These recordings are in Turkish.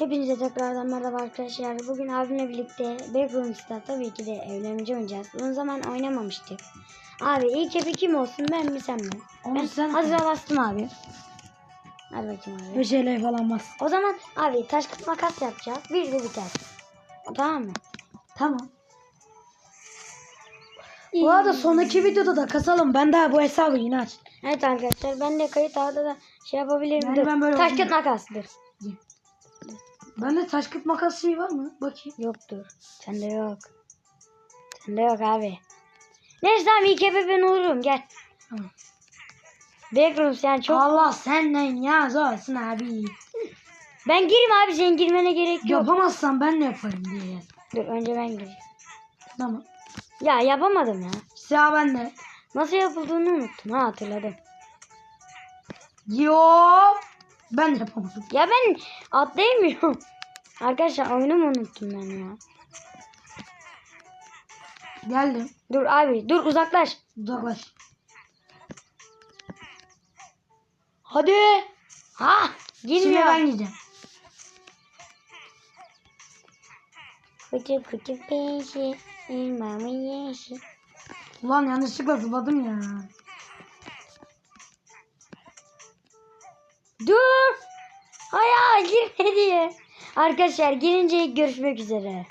Hepinize tekrardan merhaba arkadaşlar. Bugün abimle birlikte Backrooms'ta tabii ki de evlenmece oynayacağız. Uzun zaman oynamamıştık. Abi ilk epi kim olsun ben mi sen mi? Onu ben sen hazıra bastım abi. Hadi bakayım abi. 5 ele falan bas. O zaman abi taş kıt makas yapacağız. Bir de biter. Tamam mı? Tamam. Bu arada sonraki videoda da kasalım. Ben daha bu hesabı yine aç. Evet arkadaşlar ben de kayıt ağda da şey yapabilirim. Yani ben böyle taş kıt makas dur. Bende taş kıt makas şeyi var mı? Bakayım. Yoktur. Sende yok. Sende yok abi. Neyse tamam ilk epi ben olurum gel. Tamam. Backrooms yani çok... Allah senden ya zorsun abi. Ben gireyim abi senin girmene gerek yok. Yapamazsan ben ne yaparım diye. yaz. Dur önce ben gireyim. Tamam. Ya yapamadım ya. Siyah bende. Nasıl yapıldığını unuttum. Ha hatırladım. Yo. Ben yapamadım. Ya ben atlayamıyorum. Arkadaşlar oyunumu unuttum ben ya. Geldim. Dur abi dur uzaklaş. Uzaklaş. Hadi. Ha Şimdi girmiyor. ben gideceğim. Kutu kutu peşi. elmamı yeşil. Ulan yanlışlıkla zıpladım ya. Dur. Hayır girmedi. Arkadaşlar girince görüşmek üzere.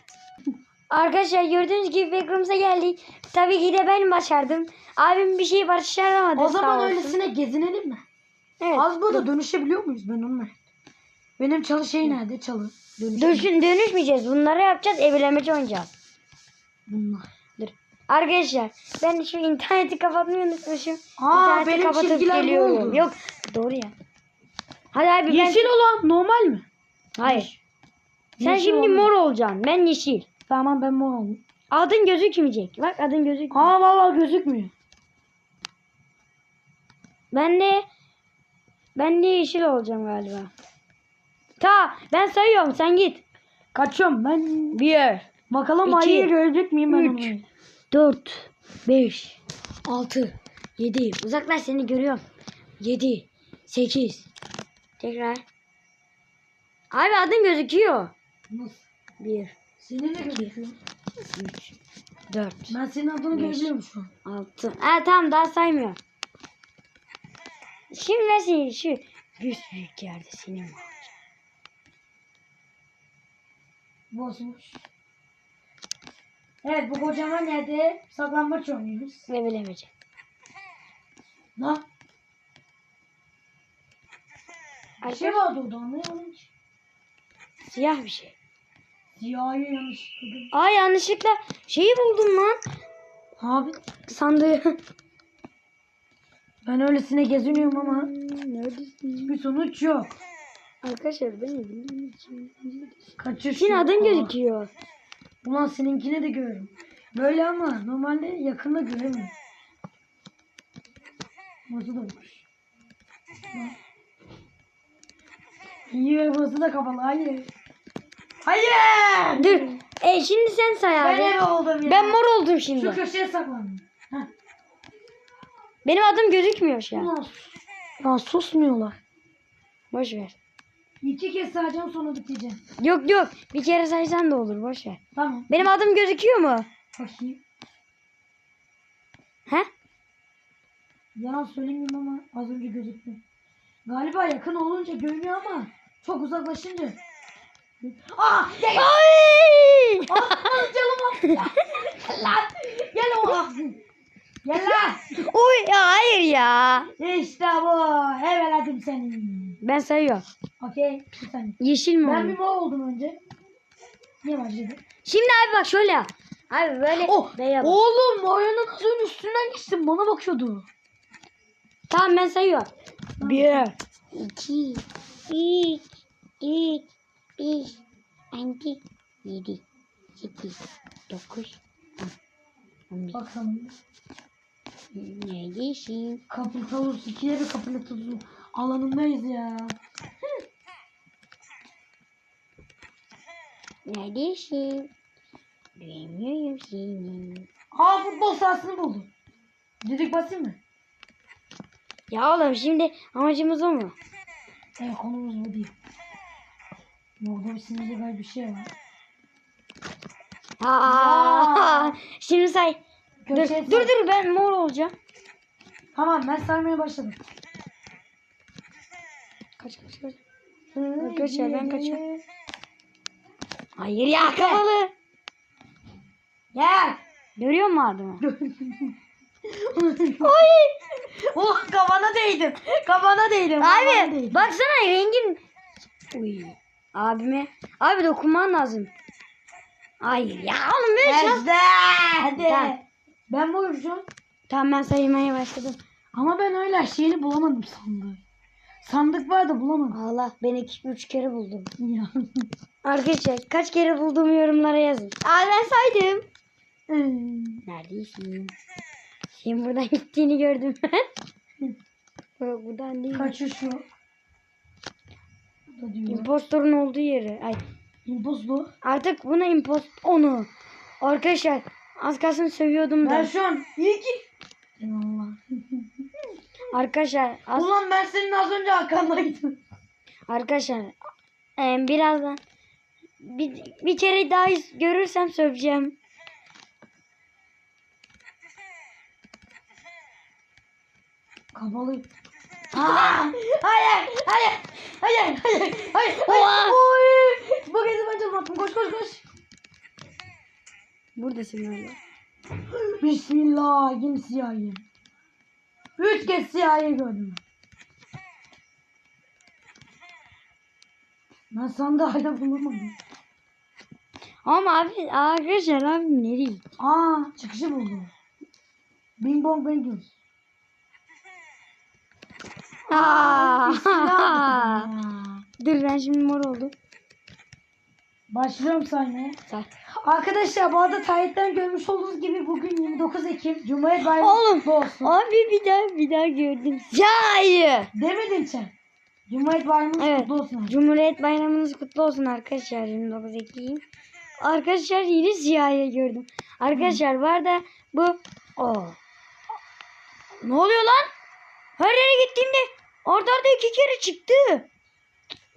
Arkadaşlar gördüğünüz gibi backroom'sa geldik. Tabii ki de ben başardım. Abim bir şey başaramadı. O zaman öylesine gezinelim mi? Evet. Az burada dönüşebiliyor muyuz ben onunla? Benim çalı şey nerede çalı? Dönüş. Dönüşün, dönüşmeyeceğiz. Bunları yapacağız. Evlenmece oynayacağız. Bunlar. Dur. Arkadaşlar ben şu interneti kapatmayı unutmuşum. Aa İnterneti benim kapatıp çizgiler bu geliyorum. Yok doğru ya. Hadi abi ben... Yeşil olan normal mi? Hayır. Sen Yeşil şimdi olan- mor olacaksın. Ben yeşil. Tamam ben mor oldum. Adın gözükmeyecek. Bak adın gözükmüyor. Aa vallahi gözükmüyor. Ben de ben de yeşil olacağım galiba. Ta ben sayıyorum sen git. Kaçıyorum ben. Bir, Bakalım İki, ayıyı görecek miyim ben üç. onu? dört, beş, altı, yedi. Uzaklaş seni görüyorum. Yedi, sekiz. Tekrar. Abi adın gözüküyor. Nasıl? Bir, Senin de gözüküyor. üç, dört, Ben senin adını Beş. görebiliyorum şu an. altı. Ha tamam daha saymıyor. Şimdi ben seni şu büyük yerde senin var. Bozmuş. Evet bu kocaman yerde saklambaç oynuyoruz. Ve bilemeyecek. Lan bir şey vardı orada anlayamadım ki. Siyah bir şey. Ziyağı yanlış dedim. Aa yanlışlıkla şeyi buldum lan. Abi Sandığı. ben öylesine geziniyorum ama Neredesin? bir sonuç yok. Arkadaşlar beni bildiğiniz için. Senin adın gözüküyor. Ulan seninkini de görüyorum. Böyle ama normalde yakında göremiyorum. Boş. Bak. İyi burası da kapalı. Hayır. Hayır. Dur. E şimdi sen say Ben abi. eve oldum ya. Ben mor oldum Şu şimdi. köşeye saklandım. Heh. Benim adım gözükmüyor şu an. Lan susmuyorlar. Boş ver. İki kez sayacağım sonra biteceğim. Yok yok. Bir kere saysan da olur. Boş ver. Tamam. Benim adım gözüküyor mu? Bakayım. He? Yalan söylemeyeyim ama az önce gözüktü. Galiba yakın olunca görünüyor ama çok uzaklaşınca. Ah! Gel! Ay! Ah, canım ah! Lan! Gel o! Gel lan! Oy ya hayır ya. İşte bu. Eveladım seni. Ben sayıyorum. Okey. Bir saniye. Yeşil mi Ben oldu? bir mor oldum önce. Niye başladı? Şimdi abi bak şöyle yap. Abi böyle Oh! beyaz. Oğlum oyunun önce üstünden geçtim. Bana bakıyordu. Tamam ben sayıyorum. Bir, iki, üç, dört, beş, altı, yedi, sekiz, dokuz, on, on bir. Bakalım. Neredesin? Kapı tavus. İkiye bir kapı tavus. Alanındayız ya. Neredesin? Duymuyorum seni. Aa futbol sahasını buldum. Düdük basayım mı? Ya oğlum şimdi amacımız o mu? Evet konumuz bu değil. Orada bir sinirli bir şey var. Aa, şimdi say. Dur, Köşeye dur dur ben mor olacağım. Tamam ben saymaya başladım. Kaç kaç kaç. Arkadaşlar ben kaçıyorum. Hayır ya kapalı. Gel. Görüyor musun adımı? Oy. Oh kafana değdim. Kafana değdim. kafana Abi değdim. baksana rengin. Uy. Abime. Abi dokunman lazım. Hayır ya oğlum. Ezde. Hadi. Gel. Ben an. Tamam ben saymaya başladım. Ama ben öyle şeyini bulamadım sandığı. Sandık var da bulamadım. Allah ben iki üç kere buldum. Ya. Arkadaşlar kaç kere bulduğumu yorumlara yazın. Aa ben saydım. Hmm. Neredesin? Senin buradan gittiğini gördüm ben. Buradan değil. Kaçış yok. İmpostorun olduğu yeri. Ay. İmpozlu. Artık buna impost onu. Arkadaşlar az kalsın sövüyordum Ben da. şu an iyi ki. Allah. Arkadaşlar az, Ulan ben senin az önce arkandaydım. arkadaşlar e, birazdan bir, bir kere daha görürsem söveceğim. Kapalı. Aa, hayır, hayır, hayır, hayır, hayır, hayır. Oy. Bu kez ben çalmadım. Koş, koş, koş. Buradasın öyle. Bismillah, yine siyahi. Üç kez siyahi gördüm. Ben hala bulamadım. Ama abi arkadaşlar abi nereye? Aa, çıkışı buldum. Bing bong bang Aa. Dur ben şimdi mor oldum. Başlıyorum saymaya. Say. Arkadaşlar bu arada Tayyip'ten görmüş olduğunuz gibi bugün 29 Ekim Cumhuriyet Bayramı Oğlum. kutlu olsun. Abi bir daha bir daha gördüm. Ya hayır. Demedin sen. Cumhuriyet Bayramınız Evet. kutlu olsun. Cumhuriyet Bayramınız kutlu olsun arkadaşlar 29 Ekim. Arkadaşlar yine ziyaret gördüm. Arkadaşlar var da bu o. Ne oluyor lan? Her yere gittiğimde orada orada iki kere çıktı.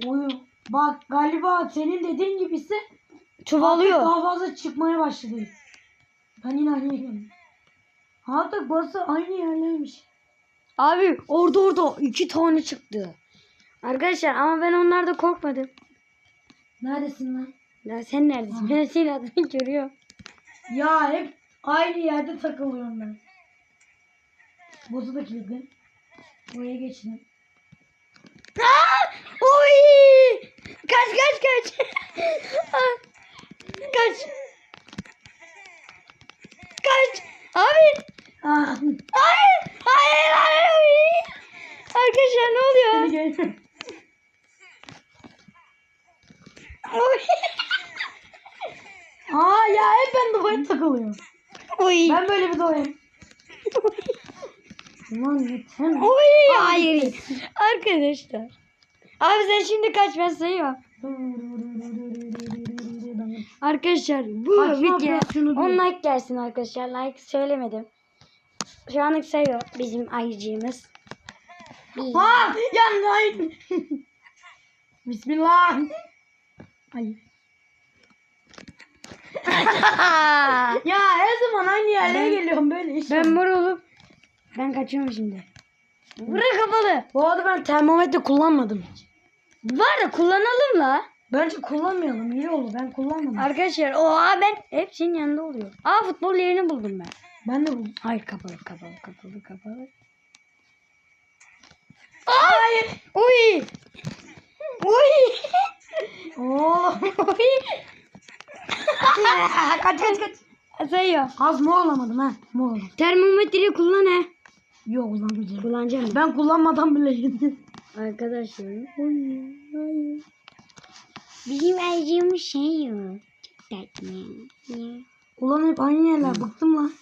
Oyu. Bak galiba senin dediğin gibisi artık Çuvalıyor. daha fazla çıkmaya başladı. Ben geldim. Artık burası aynı yerlermiş. Abi orada orada iki tane çıktı. Arkadaşlar ama ben onlarda korkmadım. Neredesin lan? Ya sen neredesin? Ben senin adını görüyorum. Ya hep aynı yerde takılıyorum ben. Bozu da kilitli. Buraya geçtim. Aa! Oy! Kaç kaç kaç. Ah! kaç. Kaç. Abi. Aa, Hayır. Hayır hayır. Arkadaşlar ne oluyor? Oy. Aa ya hep ben duvara takılıyorum. Oy. Ben böyle bir doğayım. Ulan yeter. Oy. Hayır. Arkadaşlar. Abi sen şimdi kaç ben sayıyorum. Arkadaşlar bu video operasyonu 10 değil. like gelsin arkadaşlar. Like söylemedim. Şu anlık sayıyor bizim ayıcığımız. Ha yandı ay. Bismillah. Ay. Ya her zaman aynı yerlere geliyorum böyle iş. ben mor olup ben kaçıyorum şimdi. Bura kapalı. Bu arada ben termometre kullanmadım hiç. Var da kullanalım la. Bence kullanmayalım. iyi olur. Ben kullanmadım. Arkadaşlar oha ben hepsinin yanında oluyor. Aa futbol yerini buldum ben. ben de buldum. Hayır kapalı kapalı kapalı kapalı. Hayır. Uy. Uy. Oo. Uy. kaç kaç kaç. Sayıyor. Az mı olamadım ha? Mı oldum. Termometreyi kullan he. Yok kullanmayacağım. Kullanacağım. Ben. Kullanmadan bile yedim. Arkadaşlar. Uy. Hayır. Bizim ayıcığımız şey yok. Çok tatlı. Ulan hep aynı yerler. Bıktım lan.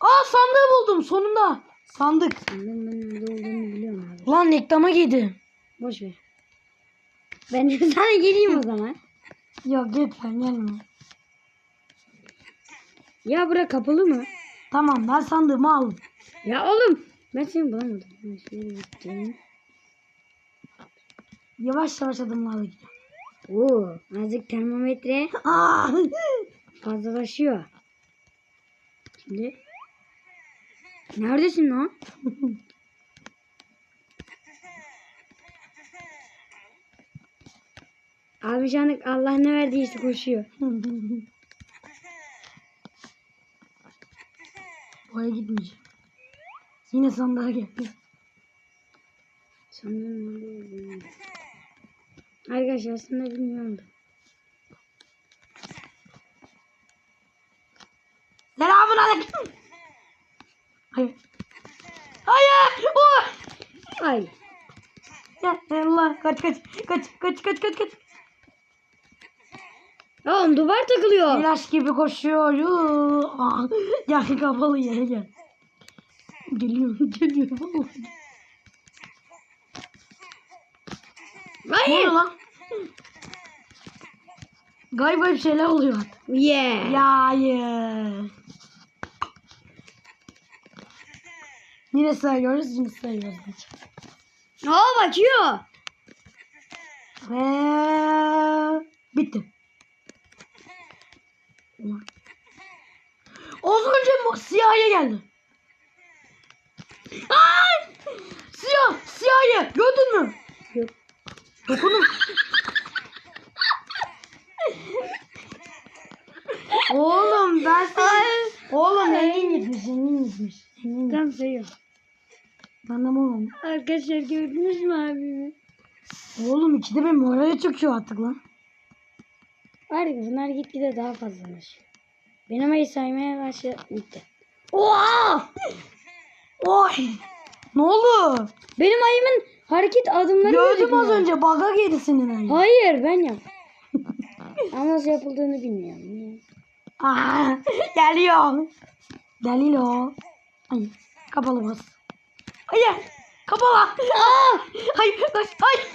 Aa sandığı buldum sonunda. Sandık. Ben ben nerede olduğunu biliyorum abi. Ulan reklama girdim. Boş ver. Ben de sana geleyim o zaman. Yok lütfen gelme. Ya bura kapalı mı? Tamam ben sandığımı aldım. Ya oğlum. Ben seni bulamadım. Ben şöyle gittim. Yavaş yavaş adımlarla gidiyorum. Oo, azıcık termometre fazlalaşıyor. Şimdi. Neredesin lan? Abi şu anlık Allah ne verdiyse koşuyor. Oraya gitmeyeceğim. Yine sandığa geldi. Sanırım olduğunu. Arkadaşlar aslında bilmiyorum. da. Selamun aleyküm. Hayır. Hayır. Oh. Ay. Ya Allah kaç kaç kaç kaç kaç kaç kaç. Oğlum duvar takılıyor. İlaç gibi koşuyor. Ah, Ya kapalı yere gel. Geliyor geliyor. vallahi. Ne Hayır. oluyor lan? Galiba bir şeyler oluyor. Yeah. Ya hayır. Yine sayıyoruz, yine sayıyoruz. Aa bakıyor. Ve bitti. Az önce siyahiye geldi. Ay! Siyah, siyahiye gördün mü? Yok. Dokundum. Oğlum ben seni... Oğlum engin gitmiş, engin gitmiş. Gitmiş. Tam sayıyor. Anlam oğlum. Arkadaşlar gördünüz mü abimi? Oğlum ikide bir morale çöküyor artık lan. Var ya bunlar gitgide daha fazlalaşıyor. Benim ayı saymaya başladı. Oha! Oy! Ne oldu? Benim ayımın hareket adımları Gördüm az önce baga girdi ayın. Hayır ben yap. Ama nasıl yapıldığını bilmiyorum. Aa, geliyor. Geliyor. Ay, kapalı bas. Hayır, kapalı. Aa, hayır, kaç, hayır.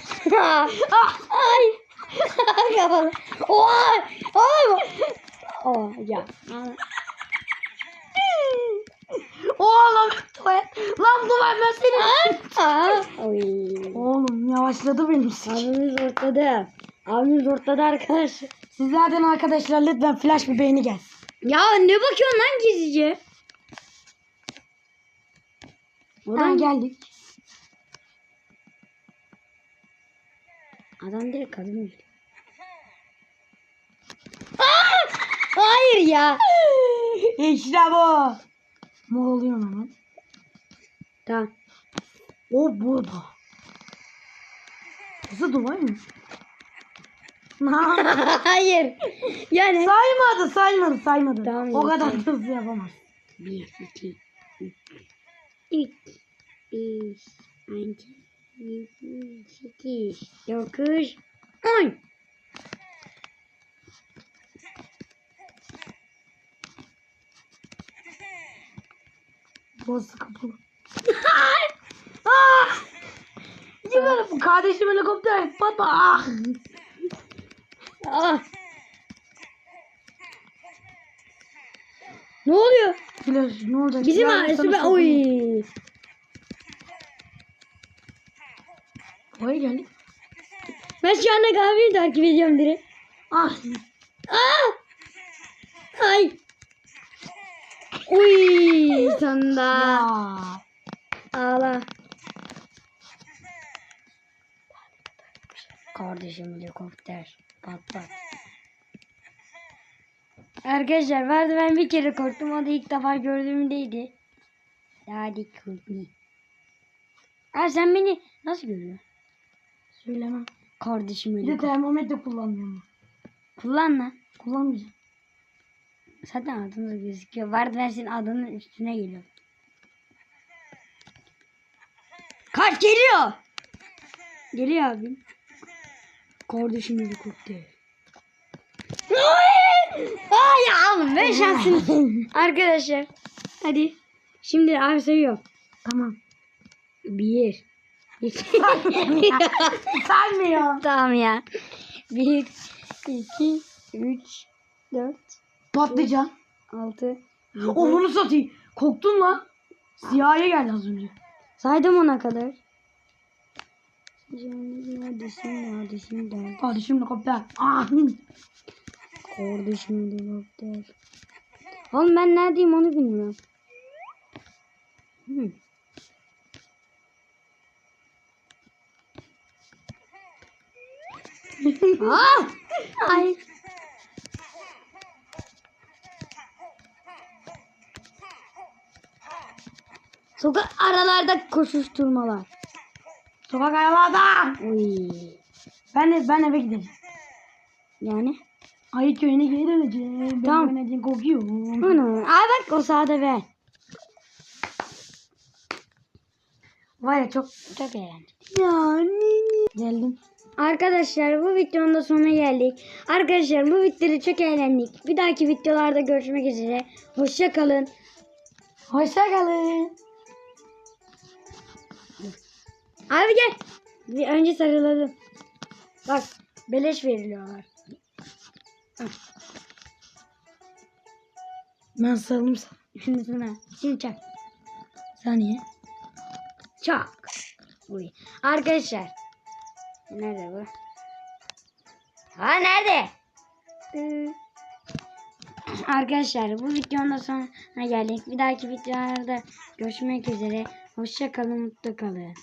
Ah, Ay! Kapalı. Oha! Oha! Oh ya. Oha lan tuvalet. Lan duvar ben seni. Oğlum yavaşladı benim sik. Abimiz ortada. Abimiz ortada arkadaşlar. Sizlerden arkadaşlar lütfen flash bir beğeni gelsin. Ya ne bakıyorsun lan gizlice? Ha, Oradan geldik. Adam direkt kadın. Aa! Hayır ya. İşte bu. Ne oluyor hemen? Tamam. O burada. Kızı duvar mı? Hayır. Yani. saymadı saymadı saymadı. Tamam, o yok, kadar hızlı yapamaz. Bir, iki, üç, üç, beş, altı, yedi, sekiz, dokuz, on. Boz kapalı. ah! Bu kardeşim helikopter patla. Ah! Ah. Ne oluyor? Flash ne olacak? Bizim ailesi sokayım. Oy. Oraya geldik. Ben şu anda kahveyi takip ediyorum direkt. Ah! Ah! Ay. Uy sonunda. Ağla. Kardeşim helikopter. Pat pat. Arkadaşlar vardı ben bir kere korktum. O da ilk defa gördüğümdeydi. Daddy Courtney. Aa sen beni nasıl görüyorsun? Söylemem. Kardeşim Bir de termometre kullanmıyorum. Kullan lan. Kullanmayacağım. Zaten adında gözüküyor. Vardı ben senin adının üstüne geliyor. Kaç geliyor. Geliyor abi. Kardeşim helikopter. Ay ya ben şansım. Arkadaşlar. Hadi. Şimdi abi sayıyor. Tamam. Bir. iki. Saymıyor. tamam ya. Bir, iki, üç, dört, Patlıcan. altı, yedi. Satayım. Korktun lan. Siyahya geldi az önce. Saydım ona kadar. Neredesin? Neredesin? Gel. Kardeşim helikopter. Ah. Kardeşim helikopter. Oğlum ben neredeyim onu bilmiyorum. Hmm. ah! Ay. Sokak aralarda koşuşturmalar. Sokak. Uy. Ben de, ben eve gideceğim. Yani? Ayı köyüne geri döneceğim. Ben Tamam. döneceğim korkuyorum. Bunu. Ay bak o sağda ver. Var ya çok Çok eğlenceli. yani. Geldim. Arkadaşlar bu videonun da sonuna geldik. Arkadaşlar bu videoda çok eğlendik. Bir dahaki videolarda görüşmek üzere. Hoşça kalın. Hoşça kalın. Abi gel. Bir önce sarılalım. Bak beleş veriliyorlar. Ben sarılım sana. Şimdi sana. Şimdi çak. Saniye. Çak. Uy. Arkadaşlar. Nerede bu? Ha nerede? Ee, Arkadaşlar bu videonun da sonuna geldik. Bir dahaki videolarda görüşmek üzere. Hoşça kalın, mutlu kalın.